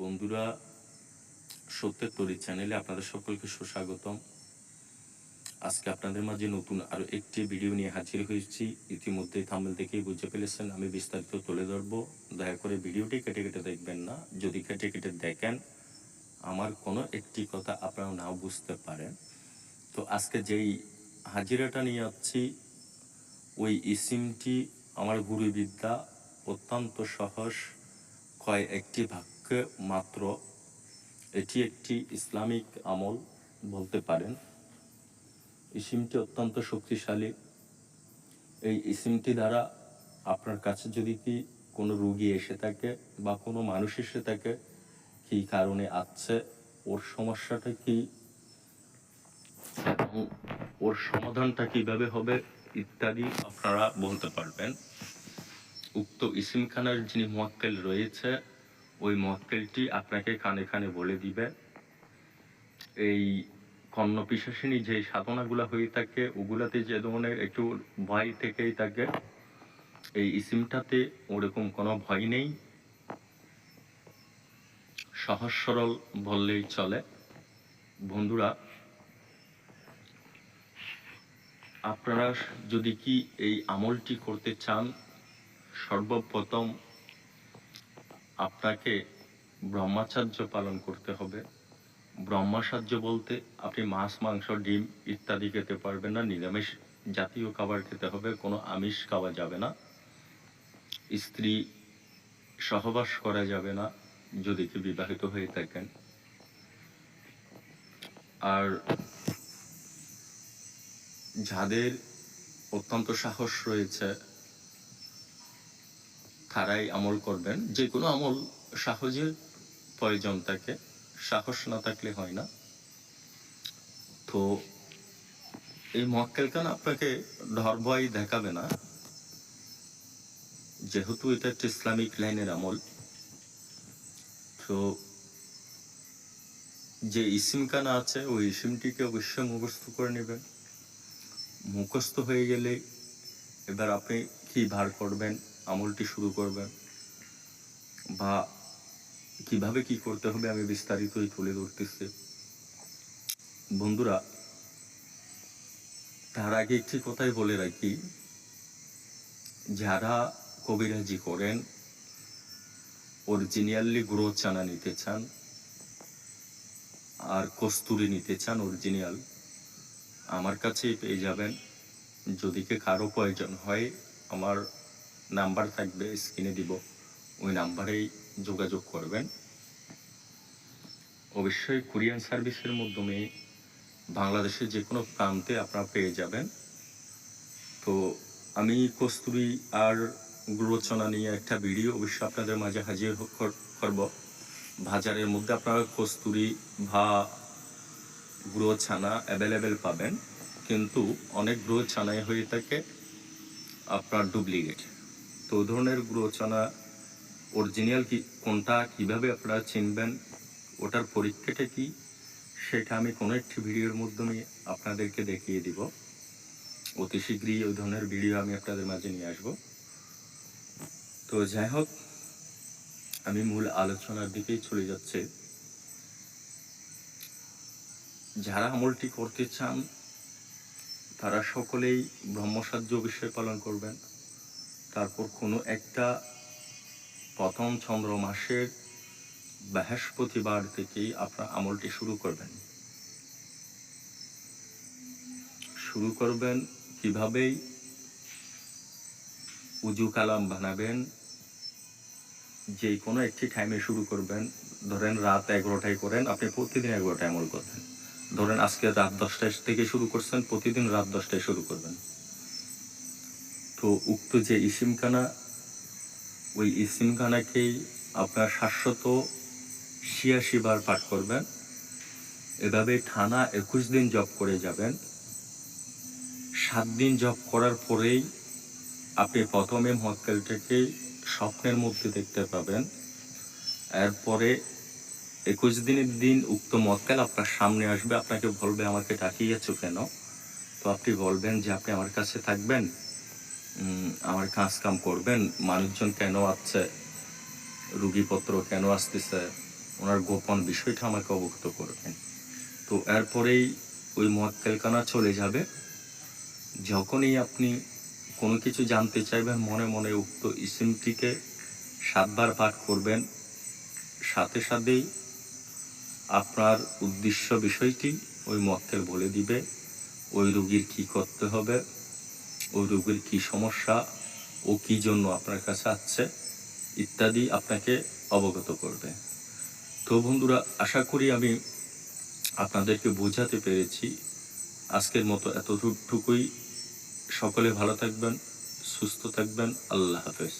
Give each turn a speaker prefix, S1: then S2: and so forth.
S1: বন্ধুরা, সত্যের তরি চ্যানেলে আপনাদের সকলকে সুস্বাগতম। আজকে আপনাদের মাঝে নতুন আরও একটি ভিডিও নিয়ে হাজির হয়েছি। ইতিমধ্যে থাম্বেল দেখেই বুঝে ফেলেছেন, আমি বিস্তারিত তুলে ধরবো। দয়া করে ভিডিওটি কেটে কেটে দেখবেন না। যদি কেটে কেটে দেখেন, আমার কোনো একটি কথা আপনারা নাও বুঝতে পারেন। তো আজকে যেই হাজিরাটা নিয়ে যাচ্ছি, ওই ইসিমটি আমার গুরুবিদ্যা অত্যন্ত সহজ কয় একটি বাক্যে মাত্র এটি একটি ইসলামিক আমল বলতে পারেন। ইসিমটি অত্যন্ত শক্তিশালী। এই ইসিমটি দ্বারা আপনার কাছে যদি কি কোনো রুগী এসে থাকে বা কোনো মানুষ এসে থাকে, কি কারণে আসছে ওর সমস্যাটা কি ওর সমাধানটা কীভাবে হবে ইত্যাদি আপনারা বলতে পারবেন। উক্ত ইসিমখানার যিনি মোয়াক্কেল রয়েছে ওই মোয়াক্কেলটি আপনাকে কানে কানে বলে দিবে। এই কর্ণ পিসাসিনী যে সাধনাগুলা হয়ে থাকে, ওগুলাতে যে ধরনের একটু ভয় থেকেই থাকে, এই ইসিমটাতে ওরকম কোনো ভয় নেই। সহজ সরল বললেই চলে। বন্ধুরা, আপনারা যদি কি এই আমলটি করতে চান, সর্বপ্রথম আপনাকে ব্রহ্মাচার্য পালন করতে হবে। ব্রহ্মাচার্য বলতে আপনি মাছ, মাংস, ডিম ইত্যাদি খেতে পারবেন না। নিরামিষ জাতীয় খাবার খেতে হবে, কোনো আমিষ খাওয়া যাবে না। স্ত্রী সহবাস করা যাবে না, যদি কি বিবাহিত হয়ে থাকেন। আর যাদের অত্যন্ত সাহস রয়েছে তারাই আমল করবেন, যে কোনো আমল সাহসের প্রয়োজন থাকে, সাহস না থাকলে হয় না। তো এই মক্কেল খান আপনাকে ভয় দেখাবে না, যেহেতু এটা একটা ইসলামিক লাইনের আমল। তো যে ইসিম কানা আছে, ওই ইসিমটিকে অবশ্যই মুখস্থ করে নেবেন। মুখস্থ হয়ে গেলে এবার আপনি কি ভার করবেন? আমলটি শুরু করবেন। বা কীভাবে কি করতে হবে আমি বিস্তারিতই তুলে ধরতেছি। বন্ধুরা, তার আগে একটি কথাই বলে রাখি, যারা কবিরাজি করেন অরিজিনালি গ্রো চানা নিতে চান, আর কস্তুরি নিতে চান অরিজিনিয়াল আমার কাছেই পেয়ে যাবেন। যদি কে কারও প্রয়োজন হয়, আমার নাম্বার থাকবে, স্ক্রিনে দিব। ওই নাম্বারেই যোগাযোগ করবেন। অবশ্যই কোরিয়ান সার্ভিসের মাধ্যমে বাংলাদেশের যে কোনো প্রান্তে আপনারা পেয়ে যাবেন। তো আমি কস্তুরি আর গুরোচনা নিয়ে একটা ভিডিও অবশ্যই আপনাদের মাঝে হাজির কর- করব। বাজারের মধ্যে আপনারা কস্তুরি বা গুঁড়ো ছানা অ্যাভেলেবেল পাবেন। কিন্তু অনেক গুঁড়ো ছানায় হয়ে থাকে, আপনার ডুপ্লিকেট তো ধরনের গুঁড়ো অরিজিনাল কি, কোনটা, কীভাবে আপনারা চিনবেন, ওটার পরীক্ষাটা কি, সেটা আমি কোনো একটি ভিডিওর মাধ্যমে আপনাদেরকে দেখিয়ে দিব। অতি শীঘ্রই ওই ধরনের ভিডিও আমি আপনাদের মাঝে নিয়ে আসব। তো যাই হোক, আমি মূল আলোচনার দিকেই চলে যাচ্ছে। যারা আমলটি করতে চান, তারা সকলেই ব্রহ্মসাহ্য বিষয় পালন করবেন। তারপর কোনো একটা প্রথম চন্দ্র মাসের বৃহস্পতিবার থেকেই আপনার আমলটি শুরু করবেন। শুরু করবেন কিভাবেই? উজু কালাম বানাবেন। যে কোনো একটি টাইমে শুরু করবেন। ধরেন রাত এগারোটায় করেন, আপনি প্রতিদিন এগারোটায় আমল করবেন। ধরেন আজকে রাত দশটায় থেকে শুরু করছেন, প্রতিদিন রাত দশটায় শুরু করবেন। তো উক্ত যে ইসিমখানা, ওই ইসিমখানাকেই আপনার শাশ্বত ছিয়াশি বার পাঠ করবেন। এভাবে টানা একুশ দিন জব করে যাবেন। সাত দিন জব করার পরেই আপনি প্রথমে মক্কেলটাকে স্বপ্নের মধ্যে দেখতে পাবেন। এরপরে একুশ দিনের দিন উক্ত মক্কেল আপনার সামনে আসবে, আপনাকে বলবে, আমাকে ডাকিয়েছো কেন? তো আপনি বলবেন যে, আপনি আমার কাছে থাকবেন? আমার কাজ কাম করবেন। মানুষজন কেন আসছে? রুগীপত্র কেন আসতেছে? ওনার গোপন বিষয়টা আমাকে অবগত করবেন। তো এরপরেই ওই মোয়াক্কেলখানা চলে যাবে। যখনই আপনি কোনো কিছু জানতে চাইবেন, মনে মনে উক্ত ইসিমটিকে সাতবার পাঠ করবেন। সাথে সাথেই আপনার উদ্দেশ্য বিষয়টি ওই মক্কেল বলে দিবে, ওই রুগীর কি করতে হবে। ওই রোগের কী সমস্যা ও কি জন্য আপনার কাছে আসছে, ইত্যাদি আপনাকে অবগত করবে। তো বন্ধুরা, আশা করি আমি আপনাদেরকে বোঝাতে পেরেছি। আজকের মতো এতটুকুই। সকলে ভালো থাকবেন, সুস্থ থাকবেন। আল্লাহ হাফেজ।